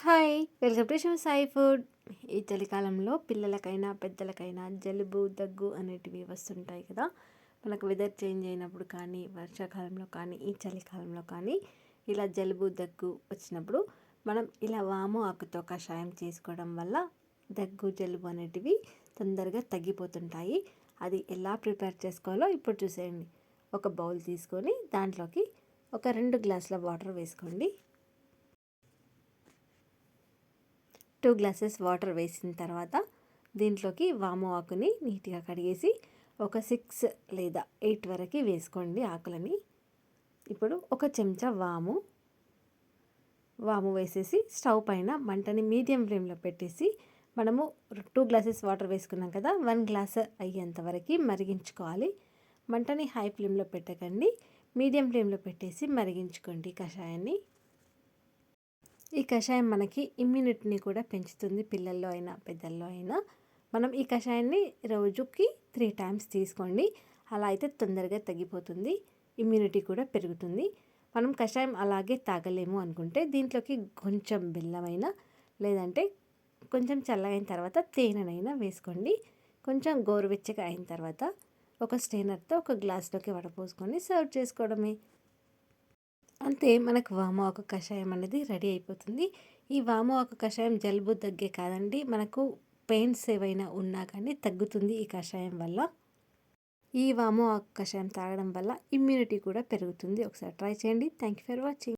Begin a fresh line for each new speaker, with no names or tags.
Hi welcome to Shiva Sai food. ఈ చలికాలంలో పిల్లలకైనా పెద్దలకైనా జలుబు దగ్గు అనేటివి వస్తుంటాయి కదా. మనకు వెదర్ చేంజ్ అయినప్పుడు కానీ వర్షాకాలంలో కానీ ఈ చలికాలంలో కానీ ఇలా జలుబు దగ్గు వచ్చినప్పుడు మనం ఇలా వాము ఆకుతో కషాయం చేసుకోవడం వల్ల దగ్గు జలుబు అనేటివి తొందరగా తగ్గిపోతుంటాయి. అది ఎలా ప్రిపేర్ చేసుకోవాలో ఇప్పుడు చూసేయండి. ఒక బౌల్ తీసుకొని దాంట్లోకి ఒక రెండు గ్లాసుల వాటర్ వేసుకోండి. టూ గ్లాసెస్ వాటర్ వేసిన తర్వాత దీంట్లోకి వాము ఆకుని నీట్గా కడిగేసి ఒక సిక్స్ లేదా ఎయిట్ వరకు వేసుకోండి ఆకులని. ఇప్పుడు ఒక చెంచా వాము వాము వేసేసి స్టవ్ పైన మంటని మీడియం ఫ్లేమ్లో పెట్టేసి మనము టూ గ్లాసెస్ వాటర్ వేసుకున్నాం కదా వన్ గ్లాస్ అయ్యేంత వరకు మరిగించుకోవాలి. మంటని హై ఫ్లేమ్లో పెట్టకండి మీడియం ఫ్లేమ్లో పెట్టేసి మరిగించుకోండి కషాయాన్ని. ఈ కషాయం మనకి ఇమ్యూనిటీని కూడా పెంచుతుంది పిల్లల్లో అయినా పెద్దల్లో అయినా. మనం ఈ కషాయాన్ని రోజుకి త్రీ టైమ్స్ తీసుకోండి. అలా అయితే తొందరగా తగ్గిపోతుంది ఇమ్యూనిటీ కూడా పెరుగుతుంది. మనం కషాయం అలాగే తాగలేము అనుకుంటే దీంట్లోకి కొంచెం బెల్లమైన లేదంటే కొంచెం చల్లగైన తర్వాత తేనెనైనా వేసుకోండి. కొంచెం గోరువెచ్చగా అయిన తర్వాత ఒక స్టెయినర్తో ఒక గ్లాస్లోకి వడపోసుకొని సర్వ్ చేసుకోవడమే. అంతే మనకు వామాకు కషాయం అనేది రెడీ అయిపోతుంది. ఈ వామాకు కషాయం జలుబు తగ్గే కాదండి. మనకు పెయిన్స్ ఏవైనా ఉన్నా కానీ తగ్గుతుంది ఈ కషాయం వల్ల. ఈ వాము ఆకు కషాయం తాగడం వల్ల ఇమ్యూనిటీ కూడా పెరుగుతుంది. ఒకసారి ట్రై చేయండి. Thank you for watching.